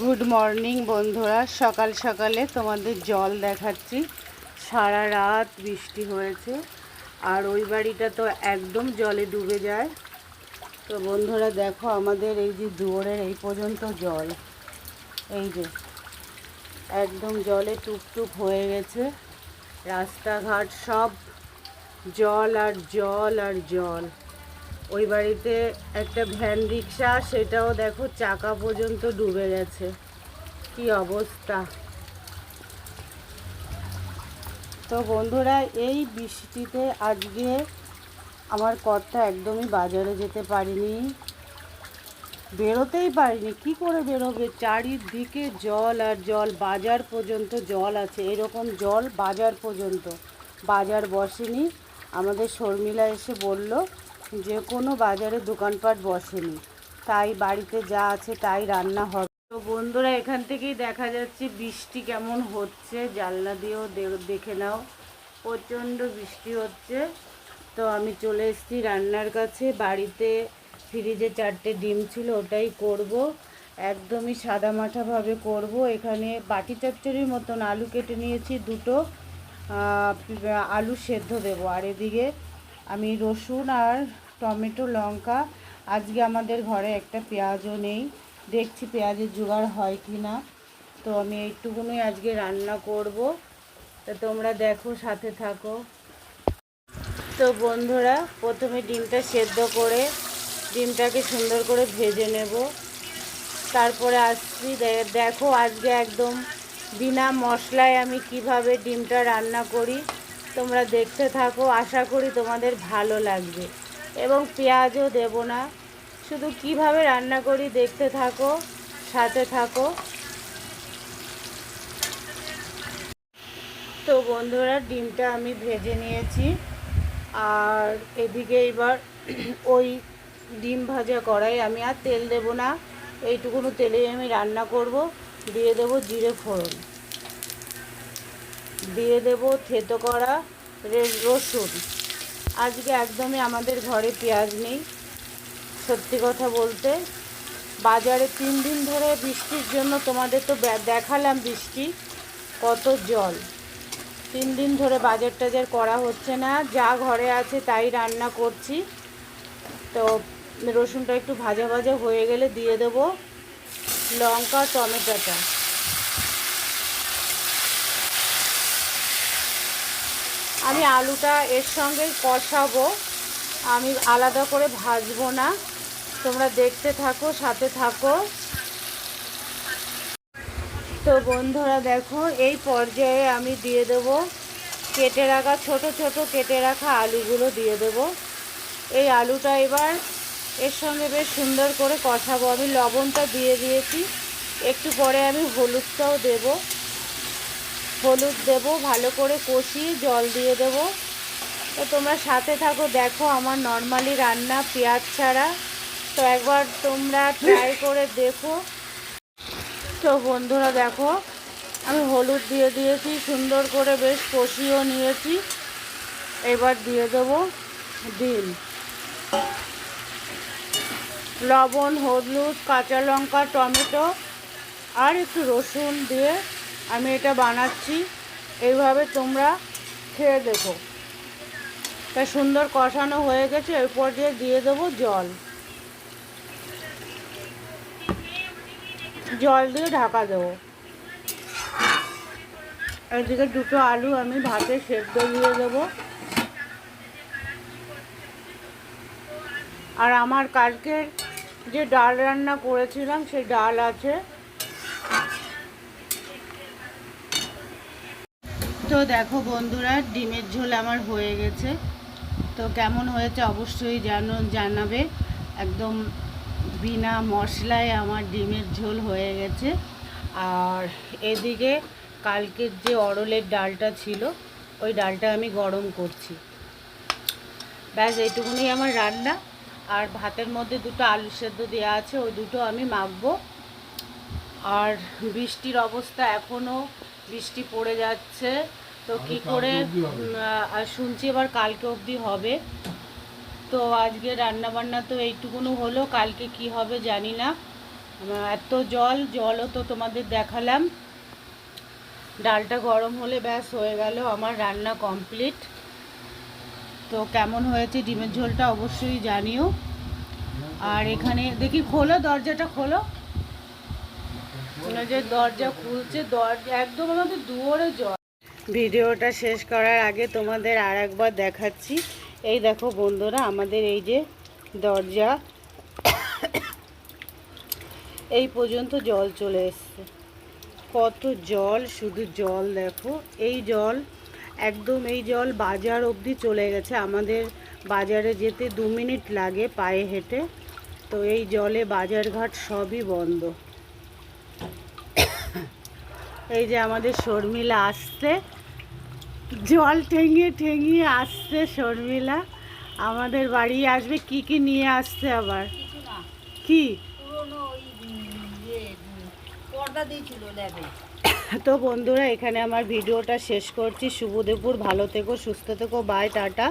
Good morning বন্ধুরা। সকাল সকালে তোমাদের জল দেখাচ্ছি। সারা রাত বৃষ্টি হয়েছে, আর ওই বাড়িটা তো একদম জলে ডুবে যায়। তো বন্ধুরা, দেখো আমাদের এই যে দুয়ারের এই পর্যন্ত জল। এই যে, একদম জলে টুপটুপ হয়ে গেছে। রাস্তাঘাট সব জল আর জল আর জল। ওই বাড়িতে একটা ভ্যান রিক্সা, সেটাও দেখো চাকা পর্যন্ত ডুবে গেছে। কি অবস্থা। তো বন্ধুরা, এই বৃষ্টিতে আজকে আমার কর্তা একদমই বাজারে যেতে পারিনি। বেরোতেই পারিনি। কি করে বেরোবে? চারিদিকে জল আর জল, বাজার পর্যন্ত জল আছে। এরকম জল বাজার পর্যন্ত। বাজার বসেনি। আমাদের শর্মিলা এসে বলল যে কোনো বাজারে দোকানপাট বসেনি। তাই বাড়িতে যা আছে তাই রান্না হবে। তো বন্ধুরা, এখান থেকেই দেখা যাচ্ছে বৃষ্টি কেমন হচ্ছে। জানলা দিয়েও দেখে নাও। প্রচণ্ড বৃষ্টি হচ্ছে। তো আমি চলে এসেছি রান্নার কাছে। বাড়িতে ফ্রিজে চারটে ডিম ছিল, ওটাই করব। একদমই সাদা মাঠাভাবে করব। এখানে বাটি চচ্চড়ির মতন আলু কেটে নিয়েছি দুটো। আলু সেদ্ধ দেবো। আর এদিকে আমি রসুন আর টমেটো, লঙ্কা। আজকে আমাদের ঘরে একটা পেঁয়াজও নেই। দেখছি পেঁয়াজের জোগাড় হয় কি না তো আমি এইটুকুনই আজকে রান্না করব। তা তোমরা দেখো, সাথে থাকো। তো বন্ধুরা, প্রথমে ডিমটা সেদ্ধ করে ডিমটাকে সুন্দর করে ভেজে নেব। তারপরে আসছি দেখো আজকে একদম বিনা মশলায় আমি কীভাবে ডিমটা রান্না করি। তোমরা দেখতে থাকো, আশা করি তোমাদের ভালো লাগবে। এবং পেঁয়াজও দেব না। শুধু কীভাবে রান্না করি দেখতে থাকো, সাথে থাকো। তো বন্ধুরা, ডিমটা আমি ভেজে নিয়েছি। আর এদিকে এবার ওই ডিম ভাজা কড়াই আমি আর তেল দেব না। এইটুকুনো তেলেই আমি রান্না করব। দিয়ে দেব জিরে ফোড়ন। দিয়ে দেব থেতো করা রসুন। আজকে একদমই আমাদের ঘরে পেঁয়াজ নেই। সত্যি কথা বলতে, বাজারে তিন দিন ধরে বৃষ্টির জন্য তোমাদের তো দেখালাম বৃষ্টি, কত জল। তিন দিন ধরে বাজার টাজার করা হচ্ছে না, যা ঘরে আছে তাই রান্না করছি। তো রসুনটা একটু ভাজা ভাজা হয়ে গেলে দিয়ে দেব লঙ্কা, টমেটোটা। আমি আলুটা এর সঙ্গে কষাবো। আমি আলাদা করে ভাজবো না। তোমরা দেখতে থাকো, সাথে থাকো। তো বন্ধুরা দেখো, এই পর্যায়ে আমি দিয়ে দেব কেটে রাখা, ছোট ছোট কেটে রাখা আলুগুলো দিয়ে দেব। এই আলুটা এবার এর সঙ্গে বেশ সুন্দর করে কষাবো। আমি লবণটা দিয়ে দিয়েছি। একটু পরে আমি হলুদটাও দেব। হলুদ দেব, ভালো করে কষিয়ে জল দিয়ে দেব। তো তোমরা সাথে থাকো, দেখো আমার নর্মালি রান্না পেঁয়াজ ছাড়া। তো একবার তোমরা ট্রাই করে দেখো। তো বন্ধুরা দেখো, আমি হলুদ দিয়ে দিয়েছি, সুন্দর করে বেশ কষিয়েও নিয়েছি। এবার দিয়ে দেবো ডিম। লবণ, হলুদ, কাঁচা লঙ্কা, টমেটো, আর একটু রসুন দিয়ে আমি এটা বানাচ্ছি। এইভাবে তোমরা খেয়ে দেখো। তা সুন্দর কষানো হয়ে গেছে, এরপর দিয়ে দিয়ে দেবো জল। জল দিয়ে ঢাকা দেবো। এদিকে দুটো আলু আমি ভাতে সেদ্ধ দিয়ে দেবো। আর আমার কালকের যে ডাল রান্না করেছিলাম, সেই ডাল আছে। তো দেখো বন্ধুরা, ডিমের ঝোল আমার হয়ে গেছে। তো কেমন হয়েছে অবশ্যই জানো, জানাবে। একদম বিনা মশলায় আমার ডিমের ঝোল হয়ে গেছে। আর এদিকে কালকের যে অরলের ডালটা ছিল, ওই ডালটা আমি গরম করছি। ব্যাস, এইটুকুনি আমার রান্না। আর ভাতের মধ্যে দুটো আলু সেদ্ধ দেওয়া আছে, ওই দুটো আমি মাখবো। আর বৃষ্টির অবস্থা এখনও বৃষ্টি পড়ে যাচ্ছে। তো কি করে? আর শুনছি এবার কালকে অবধি হবে। তো আজকে রান্না বান্না তো এইটুকুনো হলো কালকে কি হবে জানি না। এত জল জলও তো তোমাদের দেখালাম। ডালটা গরম হলে ব্যাস হয়ে গেল আমার রান্না কমপ্লিট। তো কেমন হয়েছে ডিমের ঝোলটা অবশ্যই জানিও। আর এখানে দেখি খোলো দরজাটা খোলো। যে দরজা খুলছে, দরজা একদম জল। ভিডিওটা শেষ করার আগে তোমাদের আর একবার দেখাচ্ছি। এই দেখো বন্ধুরা, আমাদের এই যে দরজা, এই পর্যন্ত জল চলে এসছে। কত জল, শুধু জল দেখো। এই জল, একদম এই জল বাজার অবধি চলে গেছে। আমাদের বাজারে যেতে দু মিনিট লাগে পায়ে হেঁটে। তো এই জলে বাজারঘাট সবই বন্ধ। এই যে আমাদের শর্মিলা আসছে। জল ঠেঙিয়ে ঠেঙিয়ে আসছে শর্মিলা। আমাদের বাড়ি আসবে কি কি নিয়ে আসছে আবার? কি? ইয়ে তো বন্ধুরা এখানে আমার ভিডিওটা শেষ করছি। শুভ দুপুর ভালো থেকো সুস্থ থেকো বাই টাটা।